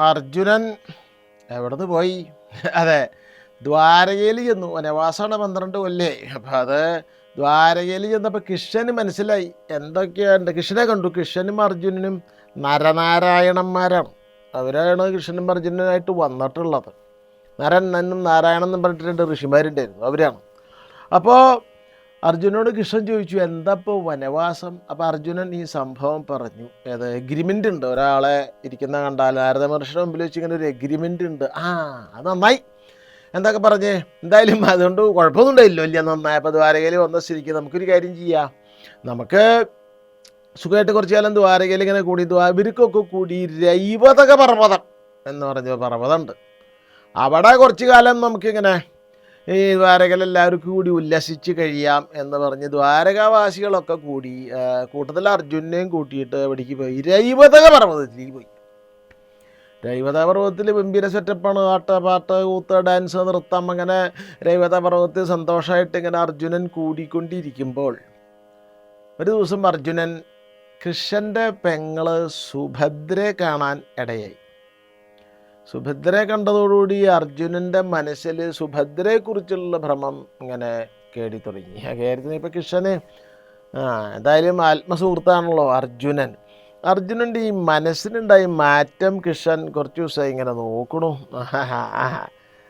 അർജുനൻ എവിടുന്ന് പോയി? അതെ ദ്വാരകയിൽ ചെന്നു. വനവാസമാണ് പന്ത്രണ്ട് കൊല്ലേ. അപ്പം അത് ദ്വാരകയിൽ ചെന്നപ്പോൾ കൃഷ്ണന് മനസ്സിലായി. എന്തൊക്കെയുണ്ട്? കൃഷ്ണനെ കണ്ടു. കൃഷ്ണനും അർജുനനും നരനാരായണന്മാരാണ് അവരാണ് കൃഷ്ണനും അർജുനനായിട്ട് വന്നിട്ടുള്ളത്. നരൻ നന്നും നാരായണൻ എന്നും പറഞ്ഞിട്ട് രണ്ട് ഋഷിമാരുണ്ടായിരുന്നു. അവരാണ്. അപ്പോൾ അർജുനോട് കൃഷ്ണൻ ചോദിച്ചു എന്താ ഇപ്പോൾ വനവാസം? അപ്പോൾ അർജുനൻ ഈ സംഭവം പറഞ്ഞു. ഏത് എഗ്രിമെന്റ് ഉണ്ട്? ഒരാളെ ഇരിക്കുന്ന കണ്ടാൽ നാരദ മഹർഷിയുടെ മുമ്പിൽ വെച്ച് ഇങ്ങനെ ഒരു എഗ്രിമെന്റ് ഉണ്ട്. ആ അത് നന്നായി. എന്തൊക്കെ പറഞ്ഞേ? എന്തായാലും അതുകൊണ്ട് കുഴപ്പമൊന്നും ഉണ്ടായില്ലോ ഇല്ല നന്നായി അപ്പോൾ ദ്വാരകയിൽ വന്ന സ്ഥിതിക്ക് നമുക്കൊരു കാര്യം ചെയ്യാം. നമുക്ക് സുഖമായിട്ട് കുറച്ച് കാലം ദ്വാരകയിൽ ഇങ്ങനെ കൂടി ദ്വാരക്കൊക്കെ കൂടി രൈവതക പർവതം എന്ന് പറഞ്ഞ പർവതമുണ്ട്. അവിടെ കുറച്ച് കാലം നമുക്കിങ്ങനെ ഈ ദ്വാരകയിൽ കൂടി ഉല്ലസിച്ച് കഴിയാം എന്ന് പറഞ്ഞ് ദ്വാരകാവാസികളൊക്കെ കൂടി കൂട്ടത്തിൽ അർജുനെയും കൂട്ടിയിട്ട് എവിടേക്ക് പോയി? രൈവതക പർവതത്തിലേക്ക് പോയി. രൈവത പർവതത്തിൽ ഗംഭീര സെറ്റപ്പാണ് ആട്ട പാട്ട് കൂത്ത് ഡാൻസ് നൃത്തം അങ്ങനെ രൈവത പർവതത്തിൽ സന്തോഷമായിട്ട് ഇങ്ങനെ അർജുനൻ കൂടിക്കൊണ്ടിരിക്കുമ്പോൾ ഒരു ദിവസം അർജുനൻ കൃഷ്ണന്റെ പെങ്ങൾ സുഭദ്രയെ കാണാൻ ഇടയായി. സുഭദ്രയെ കണ്ടതോടുകൂടി അർജുനന്റെ മനസ്സിൽ സുഭദ്രയെക്കുറിച്ചുള്ള ഭ്രമം ഇങ്ങനെ കേടി തുടങ്ങി. ആ കാര്യത്തിന് ഇപ്പോൾ കൃഷ്ണന് ആ എന്തായാലും ആത്മസുഹൃത്താണല്ലോ അർജുനൻ. അർജുനന്റെ ഈ മനസ്സിനുണ്ടായി മാറ്റം കൃഷ്ണൻ കുറച്ച് ദിവസമായി ഇങ്ങനെ നോക്കണു.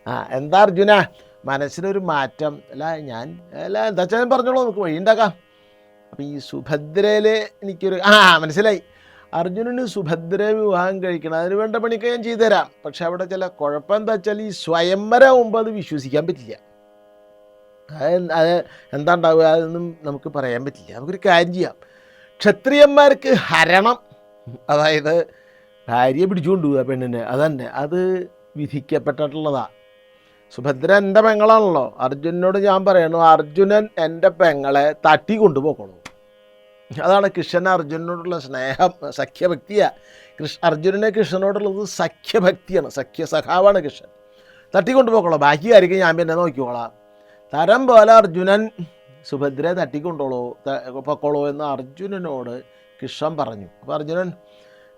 ആ എന്താ അർജുന? മനസ്സിനൊരു മാറ്റം. അല്ല ഞാൻ അല്ല എന്താ വെച്ചാൽ പറഞ്ഞോളൂ നമുക്ക് വഴി ഉണ്ടാക്കാം അപ്പം ഈ സുഭദ്രയിൽ എനിക്കൊരു ആ മനസ്സിലായി. അർജുനന് സുഭദ്രയെ വിവാഹം കഴിക്കണം. അതിന് വേണ്ട പണിയൊക്കെ ഞാൻ ചെയ്തുതരാം. പക്ഷെ അവിടെ ചില കുഴപ്പം എന്താ വെച്ചാൽ ഈ സ്വയംവരം മുമ്പ് അത് വിശ്വസിക്കാൻ പറ്റില്ല. അത് എന്താ ഉണ്ടാവുക അതൊന്നും നമുക്ക് പറയാൻ പറ്റില്ല. നമുക്കൊരു കാര്യം ചെയ്യാം. ക്ഷത്രിയന്മാർക്ക് ഹരണം. അതായത് ഭാര്യയെ പിടിച്ചുകൊണ്ട് പോവുക പെണ്ണിനെ. അതന്നെ. അത് വിധിക്കപ്പെട്ടിട്ടുള്ളതാണ് സുഭദ്ര എന്റെ പെങ്ങളാണല്ലോ. അർജുനനോട് ഞാൻ പറയണു അർജുനൻ എന്റെ പെങ്ങളെ തട്ടി കൊണ്ടുപോകണം അതാണ് കൃഷ്ണൻ അർജുനോടുള്ള സ്നേഹം സഖ്യഭക്തിയാണ് കൃഷ്ണ അർജുനനെ കൃഷ്ണനോടുള്ളത് സഖ്യഭക്തിയാണ് സഖ്യ സഖാവാണ് കൃഷ്ണൻ. തട്ടിക്കൊണ്ടുപോക്കോളാം ബാക്കി കാര്യങ്ങൾ ഞാൻ പിന്നെ നോക്കിക്കോളാം. തരം പോലെ അർജുനൻ സുഭദ്രയെ തട്ടിക്കൊണ്ടോളൂ പൊക്കോളൂ എന്ന് അർജുനനോട് കൃഷ്ണൻ പറഞ്ഞു. അപ്പോൾ അർജുനൻ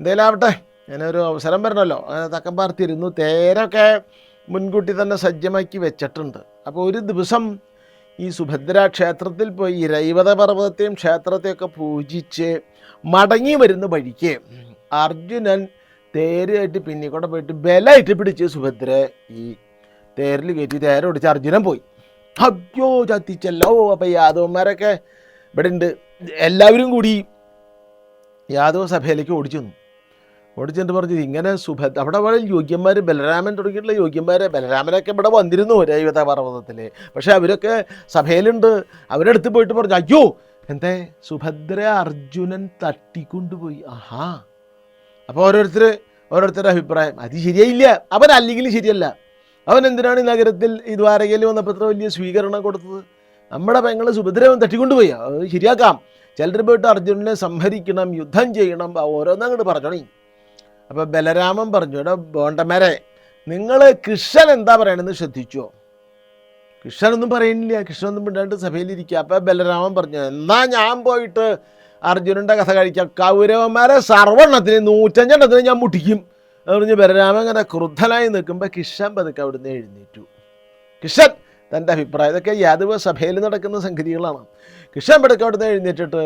എന്തേലാവട്ടെ ഞാനൊരു അവസരം വരണമല്ലോ അങ്ങനെ തക്കം പാർത്തിരുന്നു. തേരൊക്കെ മുൻകൂട്ടി തന്നെ സജ്ജമാക്കി വെച്ചിട്ടുണ്ട്. അപ്പോൾ ഒരു ദിവസം ഈ സുഭദ്ര ക്ഷേത്രത്തിൽ പോയി രൈവത പർവതത്തെയും ക്ഷേത്രത്തെയൊക്കെ പൂജിച്ച് മടങ്ങി വരുന്ന വഴിക്ക് അർജുനൻ തേരായിട്ട് പിന്നിക്കൂടെ പോയിട്ട് ബലമായിട്ട് പിടിച്ച് സുഭദ്ര ഈ തേരിൽ കയറ്റി തേര ഓടിച്ച് അർജുനൻ പോയി. അയ്യോ ചത്തിച്ചല്ലോ അപ്പം യാദവന്മാരൊക്കെ ഇവിടെ ഉണ്ട് എല്ലാവരും കൂടി യാദവ സഭയിലേക്ക് ഓടിച്ചു ഓടിച്ചിട്ട് പറഞ്ഞു ഇങ്ങനെ സുഭ അവിടെ വളരെ യോഗ്യന്മാർ ബലരാമൻ തുടങ്ങിയിട്ടുള്ള യോഗ്യന്മാരെ ബലരാമനൊക്കെ ഇവിടെ വന്നിരുന്നു രൈവത പർവതത്തിൽ പക്ഷേ അവരൊക്കെ സഭയിലുണ്ട്. അവരടുത്ത് പോയിട്ട് പറഞ്ഞു അയ്യോ എന്തേ? സുഭദ്ര അർജുനൻ തട്ടിക്കൊണ്ടുപോയി. ആഹാ. അപ്പോൾ ഓരോരുത്തർ ഓരോരുത്തരുടെ അഭിപ്രായം. അത് ശരിയായില്ല. അവൻ അല്ലെങ്കിലും ശരിയല്ല. അവൻ എന്തിനാണ് ഈ നഗരത്തിൽ ഈ ദ്വാരകയിൽ വന്നപ്പോൾ ഇത്ര വലിയ സ്വീകരണം കൊടുത്തത്? നമ്മുടെ പെങ്ങൾ സുഭദ്ര അവൻ തട്ടിക്കൊണ്ടുപോയി. അത് ശരിയാക്കാം. ചിലർ പോയിട്ട് അർജുനനെ സംഹരിക്കണം യുദ്ധം ചെയ്യണം. ഓരോന്നങ്ങോട്ട് പറഞ്ഞോണി അപ്പോൾ ബലരാമൻ പറഞ്ഞു ഇവിടെ ബോണ്ടമരെ നിങ്ങൾ കൃഷ്ണൻ എന്താ പറയണെന്ന് ശ്രദ്ധിച്ചോ? കൃഷ്ണനൊന്നും പറയുന്നില്ല കൃഷ്ണനൊന്നും മിണ്ടാണ്ട് സഭയിലിരിക്കുക അപ്പോൾ ബലരാമൻ പറഞ്ഞു എന്നാ ഞാൻ പോയിട്ട് അർജുനന്റെ കഥ കഴിക്കാം. കൗരവന്മാരെ സർവണ്ണത്തിന് നൂറ്റഞ്ചെണ്ണത്തിന് ഞാൻ മുട്ടിക്കും. എന്ന് പറഞ്ഞ് ബലരാമൻ അങ്ങനെ ക്രുദ്ധനായി നിൽക്കുമ്പോൾ കിഷൻ പതുക്കെ അവിടുന്ന് എഴുന്നേറ്റു. കിഷൻ തന്റെ അഭിപ്രായം ഇതൊക്കെ യാദവ സഭയിൽ നടക്കുന്ന സംഗതികളാണ്. കിഷൻ പതുക്കെ അവിടുന്ന് എഴുന്നേറ്റിട്ട്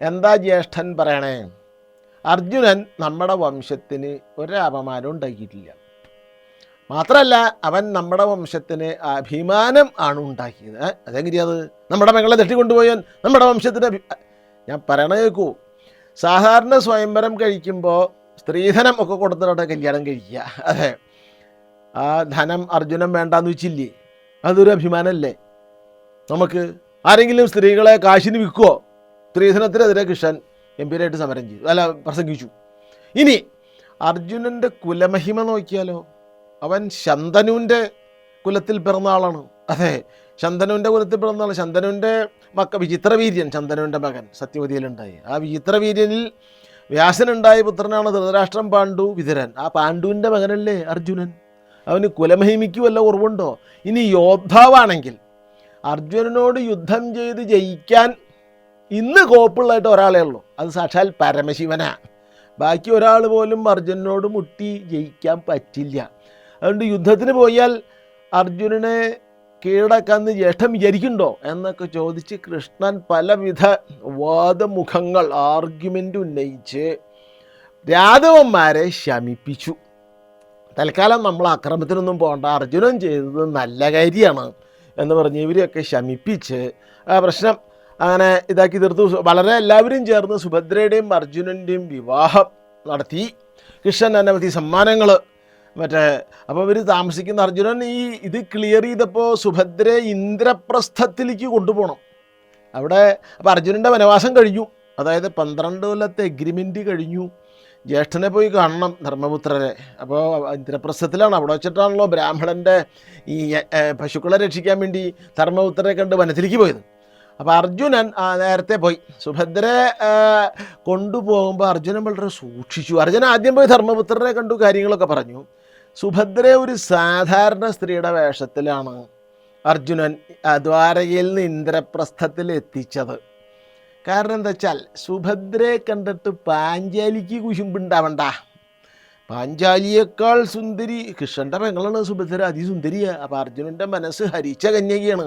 എന്താ ജ്യേഷ്ഠൻ പറയണേ? അർജുനൻ നമ്മുടെ വംശത്തിന് ഒരപമാനം ഉണ്ടാക്കിയിട്ടില്ല. മാത്രമല്ല അവൻ നമ്മുടെ വംശത്തിന് അഭിമാനം ആണ് ഉണ്ടാക്കിയത്. ഏ? അതെങ്ങനെയാ അത്? നമ്മുടെ മകളെ തട്ടിക്കൊണ്ടുപോയാൻ നമ്മുടെ വംശത്തിന് ഞാൻ പറയണ കേൾക്കൂ സാധാരണ സ്വയംവരം കഴിക്കുമ്പോൾ സ്ത്രീധനം ഒക്കെ കൊടുത്തിട്ടാണ് കല്യാണം കഴിക്കുക. അതെ. ആ ധനം അർജുനൻ വേണ്ടാന്ന് വെച്ചില്ലേ? അതൊരു അഭിമാനമല്ലേ നമുക്ക് ആരെങ്കിലും സ്ത്രീകളെ കാശിന് വിൽക്കുമോ സ്ത്രീധനത്തിനെതിരെ കൃഷ്ണൻ ഗംഭീരമായിട്ട് സമരം ചെയ്തു. അല്ല പ്രസംഗിച്ചു. ഇനി അർജുനന്റെ കുലമഹിമ നോക്കിയാലോ? അവൻ ശന്തനുവിന്റെ കുലത്തിൽ പിറന്ന ആളാണ്. അതെ ശന്തനുവിന്റെ കുലത്തിൽ പിറന്ന ആൾ ശന്തനുവിന്റെ മക്ക വിചിത്രവീര്യൻ ശന്തനുവിന്റെ മകൻ സത്യവതിയിലുണ്ടായി ആ വിചിത്രവീര്യനിൽ വ്യാസനുണ്ടായ പുത്രനാണ് ധൃതരാഷ്ട്രം പാണ്ഡു വിതുരൻ ആ പാണ്ഡുവിന്റെ മകനല്ലേ അർജുനൻ? അവന് കുലമഹിമിക്ക് വല്ല കുറവുണ്ടോ ഇനി യോദ്ധാവാണെങ്കിൽ അർജുനനോട് യുദ്ധം ചെയ്ത് ജയിക്കാൻ ഇന്ന് കോപ്പുള്ളതായിട്ട് ഒരാളേ ഉള്ളൂ. അത് സാക്ഷാൽ പരമശിവനാ. ബാക്കി ഒരാൾ പോലും അർജുനനോട് മുട്ടി ജയിക്കാൻ പറ്റില്ല. അതുകൊണ്ട് യുദ്ധത്തിന് പോയാൽ അർജുനനെ കീഴടക്കാന്ന് ജ്യേഷ്ഠം വിചാരിക്കുന്നുണ്ടോ? എന്നൊക്കെ ചോദിച്ച് കൃഷ്ണൻ പലവിധ വാദമുഖങ്ങൾ ആർഗ്യുമെന്റ് ഉന്നയിച്ച് രാഘവന്മാരെ ശമിപ്പിച്ചു. തൽക്കാലം നമ്മൾ അക്രമത്തിനൊന്നും പോകണ്ട അർജുനൻ ചെയ്തത് നല്ല കാര്യമാണ് എന്ന് പറഞ്ഞ് ഇവരെയൊക്കെ ശമിപ്പിച്ച് ആ പ്രശ്നം അങ്ങനെ ഇതാക്കി തീർത്തു. വളരെ എല്ലാവരും ചേർന്ന് സുഭദ്രയുടെയും അർജുനന്റെയും വിവാഹം നടത്തി. കൃഷ്ണൻ അനവധി സമ്മാനങ്ങൾ മറ്റേ അപ്പോൾ ഇവർ താമസിക്കുന്ന അർജുനൻ ഈ ഇത് ക്ലിയർ ചെയ്തപ്പോൾ സുഭദ്രയെ ഇന്ദ്രപ്രസ്ഥത്തിലേക്ക് കൊണ്ടുപോകണം. അവിടെ അപ്പോൾ അർജുനന്റെ വനവാസം കഴിഞ്ഞു. അതായത് പന്ത്രണ്ട് കൊല്ലത്തെ എഗ്രിമെന്റ് കഴിഞ്ഞു. ജ്യേഷ്ഠനെ പോയി കാണണം ധർമ്മപുത്രരെ. അപ്പോൾ ഇന്ദ്രപ്രസ്ഥത്തിലാണ്. അവിടെ വെച്ചിട്ടാണല്ലോ ബ്രാഹ്മണന്റെ ഈ പശുക്കളെ രക്ഷിക്കാൻ വേണ്ടി ധർമ്മപുത്രരെ കണ്ട് വനത്തിലേക്ക് പോയത്. അപ്പോൾ അർജുനൻ നേരത്തെ പോയി. സുഭദ്രയെ കൊണ്ടുപോകുമ്പോൾ അർജുനൻ വളരെ സൂക്ഷിച്ചു. അർജുനൻ ആദ്യം പോയി ധർമ്മപുത്രനെ കണ്ടു കാര്യങ്ങളൊക്കെ പറഞ്ഞു. സുഭദ്ര ഒരു സാധാരണ സ്ത്രീയുടെ വേഷത്തിലാണ് അർജുനൻ ദ്വാരകയിൽ നിന്ന് ഇന്ദ്രപ്രസ്ഥത്തിൽ എത്തിച്ചത്. കാരണം എന്താ വെച്ചാൽ സുഭദ്രയെ കണ്ടിട്ട് പാഞ്ചാലിക്ക് കുശുമ്പുണ്ടാവണ്ട. പാഞ്ചാലിയേക്കാൾ സുന്ദരി കൃഷ്ണന്റെ പെങ്ങളാണ് സുഭദ്ര അതിസുന്ദരിയാണ് അപ്പോൾ അർജുനന്റെ മനസ്സ് ഹരിച്ച കന്യകയാണ്.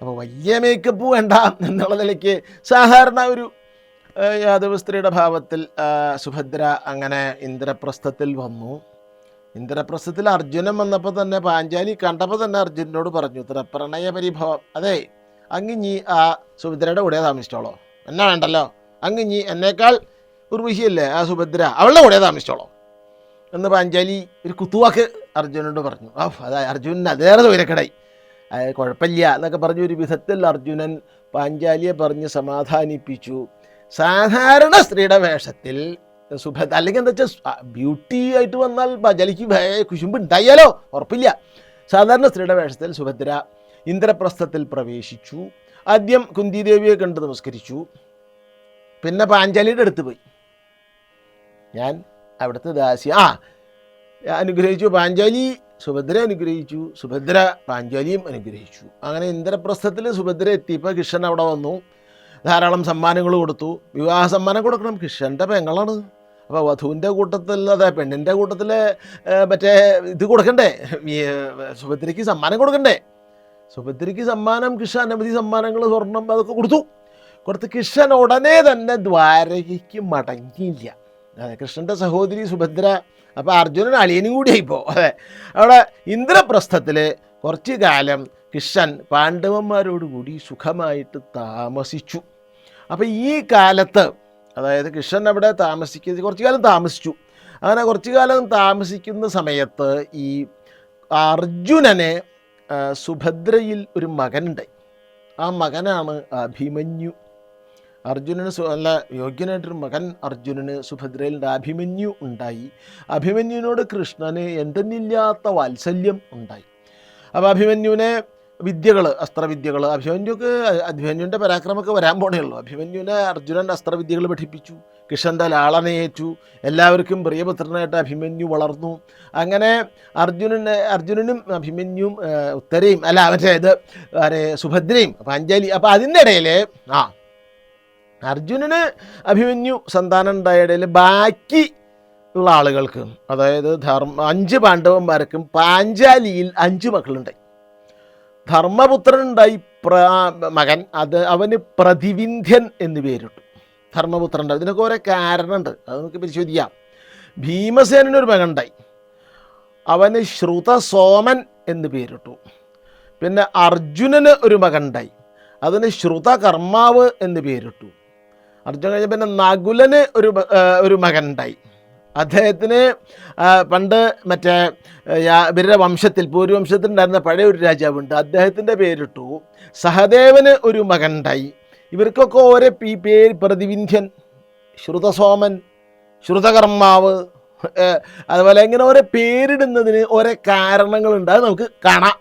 അപ്പോൾ വലിയ മേക്കപ്പ് വേണ്ട എന്നുള്ള നിലയ്ക്ക് സാധാരണ ഒരു യാദവ് സ്ത്രീയുടെ ഭാവത്തിൽ സുഭദ്ര അങ്ങനെ ഇന്ദ്രപ്രസ്ഥത്തിൽ വന്നു. ഇന്ദ്രപ്രസ്ഥത്തിൽ അർജുനൻ വന്നപ്പോൾ തന്നെ പാഞ്ചാലി കണ്ടപ്പോൾ തന്നെ അർജുനനോട് പറഞ്ഞു ഇത്ര പ്രണയ പരിഭവം അതെ അങ്ങ് നീ ആ സുഭദ്രയുടെ കൂടെ താമസിച്ചോളോ. എന്നാ വേണ്ടല്ലോ? അങ്ങ് നീ എന്നേക്കാൾ ഉർവശിയല്ലേ ആ സുഭദ്ര? അവളുടെ കൂടെ താമസിച്ചോളോ. എന്ന് പാഞ്ചാലി ഒരു കുത്തുവാക്ക് അർജുനോട് പറഞ്ഞു. ആ അതാ അർജുനൻ അതേറെ ദൂരക്കടായി അത് കുഴപ്പമില്ല എന്നൊക്കെ പറഞ്ഞ ഒരു വിധത്തിൽ അർജുനൻ പാഞ്ചാലിയെ പറഞ്ഞ് സമാധാനിപ്പിച്ചു. സാധാരണ സ്ത്രീയുടെ വേഷത്തിൽ സുഭദ്ര അല്ലെങ്കിൽ എന്താ വെച്ചാൽ ബ്യൂട്ടി ആയിട്ട് വന്നാൽ പാഞ്ചാലിക്ക് കുശുമ്പ് ഉണ്ടായാലോ? ഉറപ്പില്ല. സാധാരണ സ്ത്രീയുടെ വേഷത്തിൽ സുഭദ്ര ഇന്ദ്രപ്രസ്ഥത്തിൽ പ്രവേശിച്ചു. ആദ്യം കുന്തിദേവിയെ കണ്ട് നമസ്കരിച്ചു. പിന്നെ പാഞ്ചാലിയുടെ അടുത്ത് പോയി. ഞാൻ അവിടുത്തെ ദാസി. ആ അനുഗ്രഹിച്ചു. പാഞ്ചാലി സുഭദ്ര അനുഗ്രഹിച്ചു സുഭദ്ര പാഞ്ചാലിയും അനുഗ്രഹിച്ചു. അങ്ങനെ ഇന്ദ്രപ്രസ്ഥത്തിൽ സുഭദ്ര എത്തിയപ്പോൾ കൃഷ്ണൻ അവിടെ വന്നു. ധാരാളം സമ്മാനങ്ങൾ കൊടുത്തു. വിവാഹ സമ്മാനം കൊടുക്കണം. കൃഷ്ണന്റെ പെങ്ങളാണ്. അപ്പോൾ വധുവിന്റെ കൂട്ടത്തിൽ അതെ പെണ്ണിന്റെ കൂട്ടത്തിൽ മറ്റേ ഇത് കൊടുക്കണ്ടേ? സുഭദ്രയ്ക്ക് സമ്മാനം കൊടുക്കണ്ടേ? സുഭദ്രയ്ക്ക് സമ്മാനം കൃഷ്ണൻ അനവധി സമ്മാനങ്ങൾ സ്വർണം അതൊക്കെ കൊടുത്തു. കൊടുത്ത് കൃഷ്ണൻ ഉടനെ തന്നെ ദ്വാരകയ്ക്ക് മടങ്ങിയില്ല. കൃഷ്ണന്റെ സഹോദരി സുഭദ്ര അപ്പോൾ അർജുനൻ അളിയനും കൂടി ആയിപ്പോ. അതെ. അവിടെ ഇന്ദ്രപ്രസ്ഥത്തിൽ കുറച്ച് കാലം കൃഷ്ണൻ പാണ്ഡവന്മാരോടുകൂടി സുഖമായിട്ട് താമസിച്ചു. അപ്പോൾ ഈ കാലത്ത് അതായത് കൃഷ്ണൻ അവിടെ താമസിക്കുന്നത് കുറച്ച് കാലം താമസിച്ചു. അങ്ങനെ കുറച്ച് കാലം താമസിക്കുന്ന സമയത്ത് ഈ അർജുനനെ സുഭദ്രയിൽ ഒരു മകനുണ്ടായി. ആ മകനാണ് അഭിമന്യു. അർജുനന് അല്ല യോഗ്യനായിട്ടൊരു മകൻ അർജുനന് സുഭദ്രയിലുണ്ട് അഭിമന്യു ഉണ്ടായി. അഭിമന്യുവിനോട് കൃഷ്ണന് എന്തെന്നില്ലാത്ത വാത്സല്യം ഉണ്ടായി. അപ്പോൾ അഭിമന്യുവിനെ വിദ്യകൾ അസ്ത്രവിദ്യകൾ അഭിമന്യുക്ക് അഭിമന്യുവിന്റെ പരാക്രമമൊക്കെ വരാൻ പോണേ ഉള്ളൂ. അഭിമന്യുവിനെ അർജുനന്റെ അസ്ത്രവിദ്യകൾ പഠിപ്പിച്ചു കൃഷ്ണന്റെ ലാളനയേറ്റു എല്ലാവർക്കും പ്രിയപുത്രനായിട്ട് അഭിമന്യു വളർന്നു. അങ്ങനെ അർജുനന് അർജുനനും അഭിമന്യുവും ഉത്തരയും അല്ല മറ്റേ ഇത് സുഭദ്രയും പാഞ്ചാലി അപ്പോൾ അതിന്റെ ഇടയിൽ ആ അർജുനന് അഭിമന്യു സന്താനം ഉണ്ടായ ഇടയിൽ ബാക്കി ഉള്ള ആളുകൾക്ക് അതായത് ധർമ്മ അഞ്ച് പാണ്ഡവന്മാർക്കും പാഞ്ചാലിയിൽ അഞ്ച് മക്കളുണ്ടായി. ധർമ്മപുത്രനുണ്ടായി പ്ര മകൻ അത് അവന് പ്രതിവിന്ധ്യൻ എന്ന് പേരിട്ടു. ധർമ്മപുത്രൻ ഇതിനൊക്കെ ഓരോ കാരണമുണ്ട്. അത് നമുക്ക് പരിശോധിക്കാം. ഭീമസേനൊരു മകൻ ഉണ്ടായി അവന് ശ്രുതസോമൻ എന്ന് പേരിട്ടു. പിന്നെ അർജുനന് ഒരു മകൻ ഉണ്ടായി അതിന് ശ്രുതകർമാവ് എന്ന് പേരിട്ടു. അർജുനൻ കഴിഞ്ഞ പിന്നെ നകുലന് ഒരു ഒരു മകൻ ഉണ്ടായി അദ്ദേഹത്തിന് പണ്ട് മറ്റേ ഇവരുടെ വംശത്തിൽ പൂർവംശത്തിലുണ്ടായിരുന്ന പഴയ ഒരു രാജാവുണ്ട്. അദ്ദേഹത്തിന്റെ പേരിട്ടു. സഹദേവന് ഒരു മകൻ ഉണ്ടായി ഇവർക്കൊക്കെ ഓരോ പി പേര് പ്രതിവിന്ധ്യൻ ശ്രുതസോമൻ ശ്രുതകർമാവ് അതുപോലെ ഇങ്ങനെ ഓരോ പേരിടുന്നതിന് ഓരോ കാരണങ്ങളുണ്ട്. അത് നമുക്ക് കാണാം.